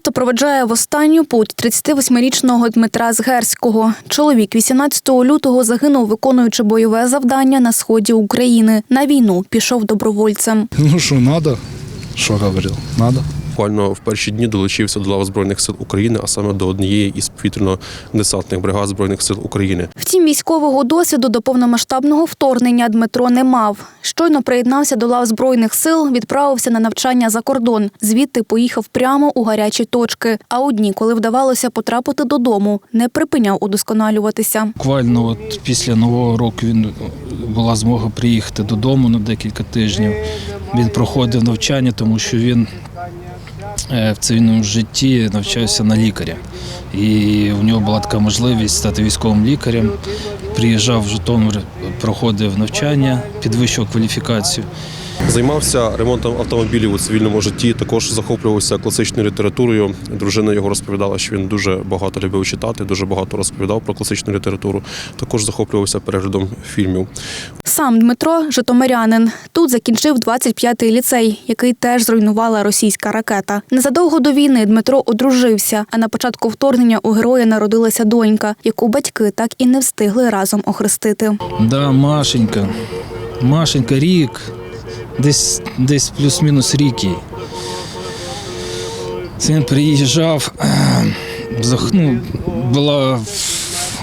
Місто проведжає в останню путь 38-річного Дмитра Згерського. Чоловік 18 лютого загинув, виконуючи бойове завдання на сході України. На війну пішов добровольцем. Ну що, надо? Що говорив? Надо. Буквально в перші дні долучився до лав Збройних сил України, а саме до однієї із повітряно-десантних бригад Збройних сил України. Втім, військового досвіду до повномасштабного вторгнення Дмитро не мав. Щойно приєднався до лав збройних сил, відправився на навчання за кордон. Звідти поїхав прямо у гарячі точки. А у дні, коли вдавалося потрапити додому, не припиняв удосконалюватися. Буквально от після нового року він була змога приїхати додому на декілька тижнів. Він проходив навчання, тому що він е, в цивільному житті навчався на лікаря. І у нього була така можливість стати військовим лікарем. Приїжджав в Житомир, проходив навчання, підвищував кваліфікацію. Займався ремонтом автомобілів у цивільному житті. Також захоплювався класичною літературою. Дружина його розповідала, що він дуже багато любив читати, дуже багато розповідав про класичну літературу. Також захоплювався переглядом фільмів. Сам Дмитро Житомирянин. Тут закінчив 25-й ліцей, який теж зруйнувала російська ракета. Незадовго до війни Дмитро одружився, а на початку вторгнення у героя народилася донька, яку батьки так і не встигли разом охрестити. Да, Машенька. Машенька, рік. Десь, десь плюс-мінус рік їй. Він приїжджав, ну, було,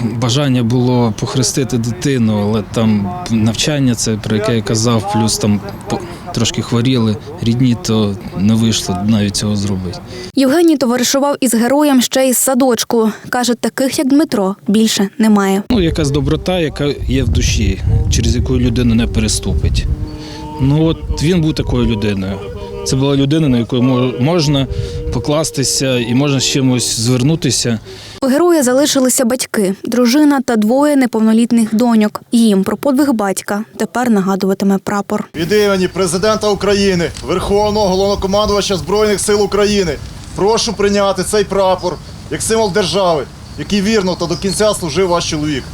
бажання було похрестити дитину, але там навчання, це про яке я казав, плюс там трошки хворіли рідні, то не вийшло навіть цього зробити. Євгеній товаришував із героєм ще із садочку. Каже, таких як Дмитро більше немає. Ну, якась доброта, яка є в душі, через яку людина не переступить. Ну от він був такою людиною. Це була людина, на яку можна покластися і можна з чимось звернутися. У героя залишилися батьки, дружина та двоє неповнолітніх доньок. Їм про подвиг батька тепер нагадуватиме прапор. Від імені президента України, Верховного головнокомандувача Збройних сил України прошу прийняти цей прапор як символ держави, який вірно та до кінця служив ваш чоловік.